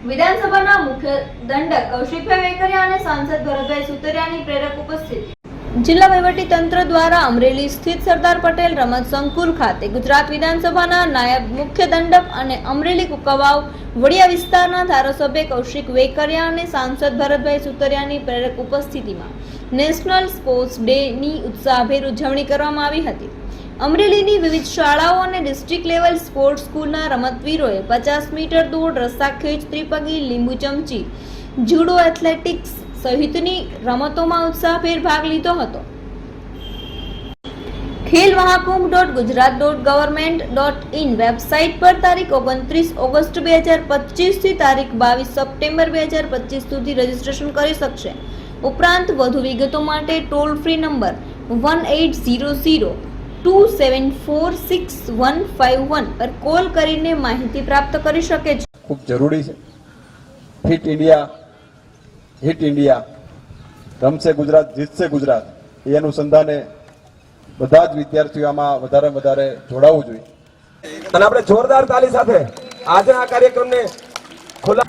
વિધાનસભાના મુખ્ય દંડક કૌશિકભાઈ વેકરિયા અને સાંસદ ભરતભાઈ સુતરિયાની પ્રેરક ઉપસ્થિત. જિલ્લા વહીવટી તંત્ર દ્વારા અમરેલી સ્થિત સરદાર પટેલ રમત સંકુલ ખાતે ગુજરાત વિધાનસભાના નાયબ મુખ્ય દંડક અને અમરેલી કુકવાવ વડિયા વિસ્તારના ધારાસભ્ય કૌશિક વેકરિયા અને સાંસદ ભરતભાઈ સુતરિયાની પ્રેરક ઉપસ્થિતિમાં નેશનલ સ્પોર્ટ્સ ડે ની ઉત્સાહભેર ઉજવણી કરવામાં આવી હતી. અમરેલીની વિવિધ શાળાઓ અને ડિસ્ટ્રિક્ટ લેવલ સ્પોર્ટ્સ સ્કૂલના રમતવીરોએ પચાસ મીટર દોડ રસ્સાખેંચ ત્રિપગી, લીંબુ ચમચી, જુડો એથ્લેટિક્સ સહિતની રમતોમાં ઉત્સાહભેર ભાગ લીધો હતો. Khel Mahakumbh dot Gujarat dot government dot in website પર તારીખ ઓગણત્રીસ ઓગસ્ટ બે હજાર પચીસથી તારીખ બાવીસ સપ્ટેમ્બર બે હજાર પચીસ સુધી રજીસ્ટ્રેશન કરી શકશે. ઉપરાંત વધુ વિગતો માટે toll free number one eight zero zero two seven four six one five one પર કોલ કરીને માહિતી પ્રાપ્ત કરી શકે છે. ખૂબ જરૂરી છે. ફિટ ઇન્ડિયા હિટ ઇન્ડિયા રમશે ગુજરાત જીતશે ગુજરાત. એ અનુસંધાને બધા જ વિદ્યાર્થીઓ આમાં વધારે વધારે જોડાવવું જોઈએ. અને આપણે જોરદાર તાલી સાથે આજના આ કાર્યક્રમને ખુલ્લા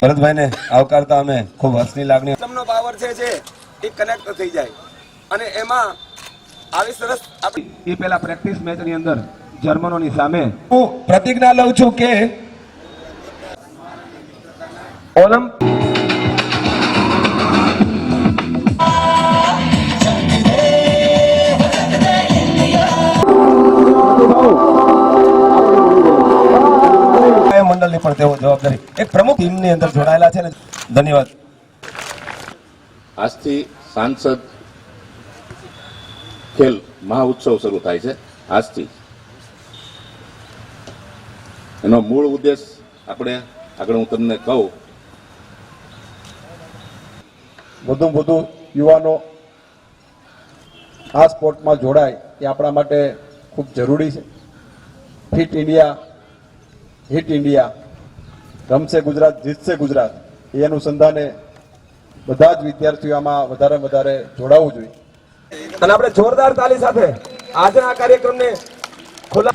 ભરતભાઈને આવકારતા અમે ખૂબ હર્ષની લાગણી તમનો પાવર છે જે એ કનેક્ટ થઈ જાય. અને એમાં આવી સરસ એ પહેલા પ્રેક્ટિસ મેચની અંદર જર્મનોની સામે હું પ્રતિજ્ઞા લઉં છું કે ઓલમ્પ એ પણ તેઓ જવાબદારી એક પ્રમુખ ટીમની અંદર જોડાયેલા છે ને ધન્યવાદ. આજથી સાંસદ ખેલ મહાઉત્સવ શરૂ થાય છે. આજથી. એનો મૂળ ઉદ્દેશ આપણે આગળ હું તમને કહું. વધુ વધુ યુવાનો આ સ્પોર્ટમાં જોડાય એ આપણા માટે ખૂબ જરૂરી છે. ફિટ ઇન્ડિયા હિટ ઇન્ડિયા રમશે ગુજરાત, જીતશે ગુજરાત, એ અનુસંધાને બધા જ વિદ્યાર્થીઓ આમાં વધારે વધારે જોડાવવું જોઈએ. અને આપણે જોરદાર તાલી સાથે આજના આ કાર્યક્રમને ખુલ્લા